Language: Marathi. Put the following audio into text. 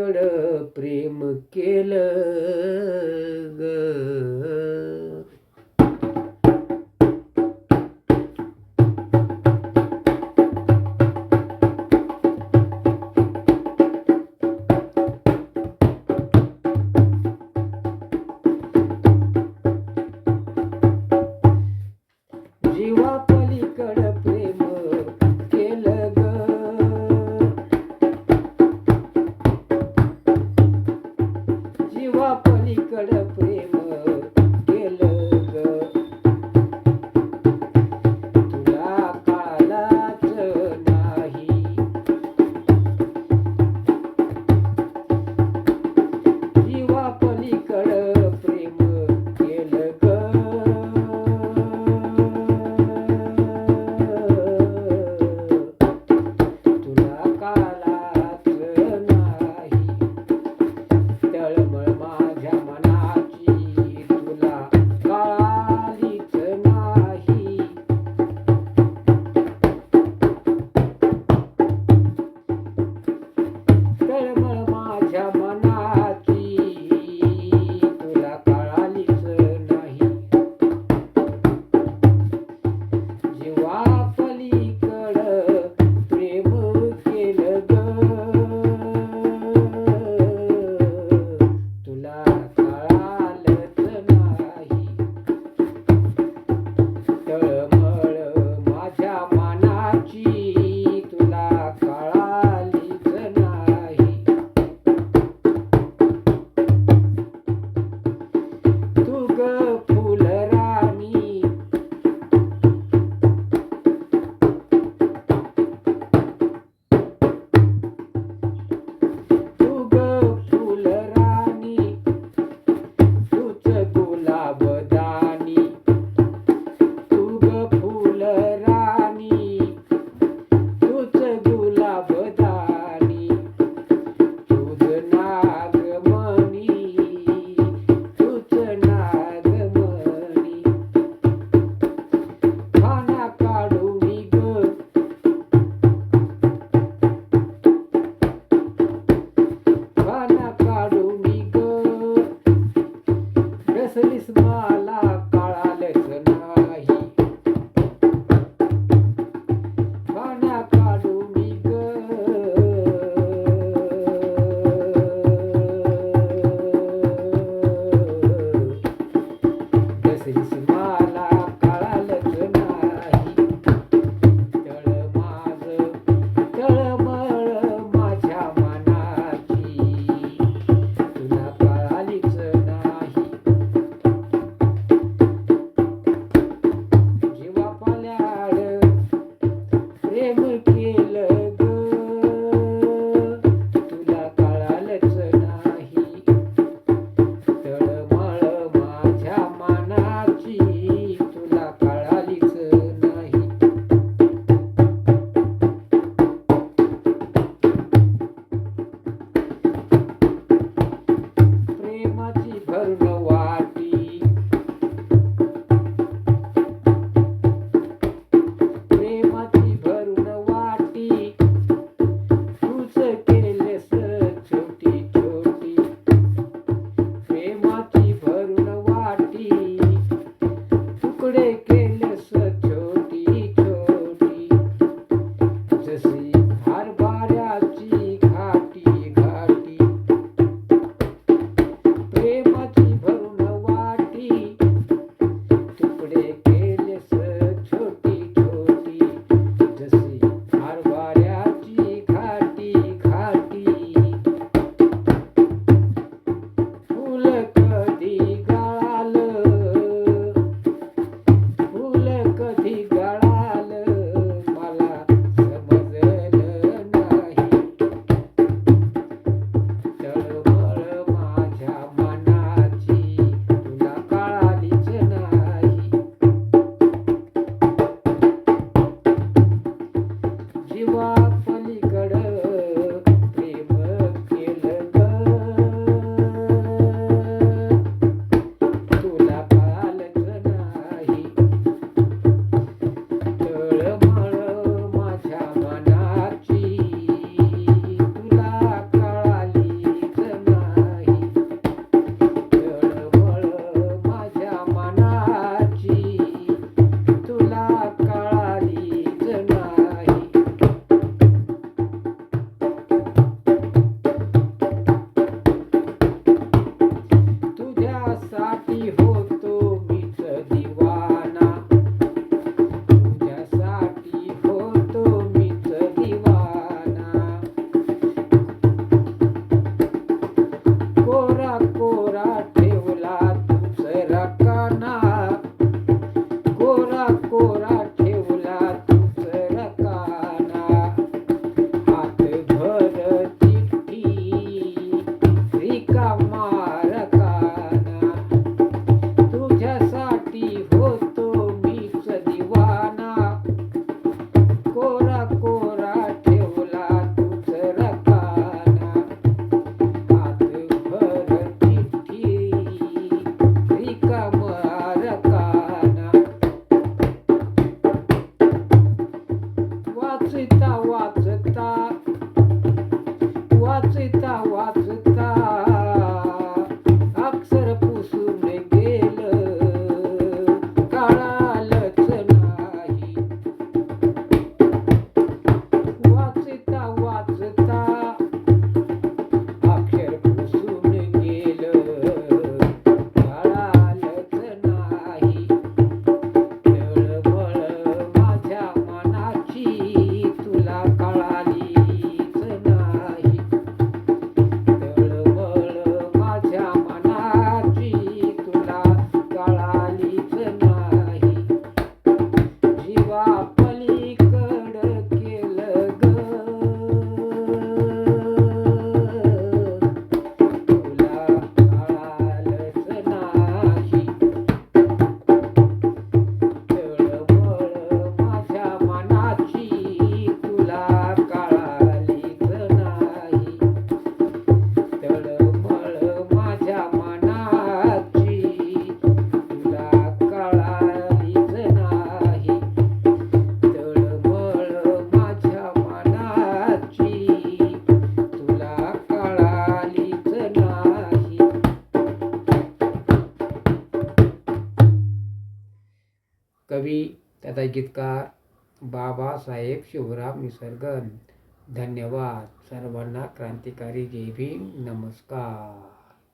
कड प्रेम केलं ग. করতেছি कवी तथा गीतकार बाबासाहेब शिवराम निसर्गन. धन्यवाद. सर्वांना क्रांतिकारी जय भीम नमस्कार.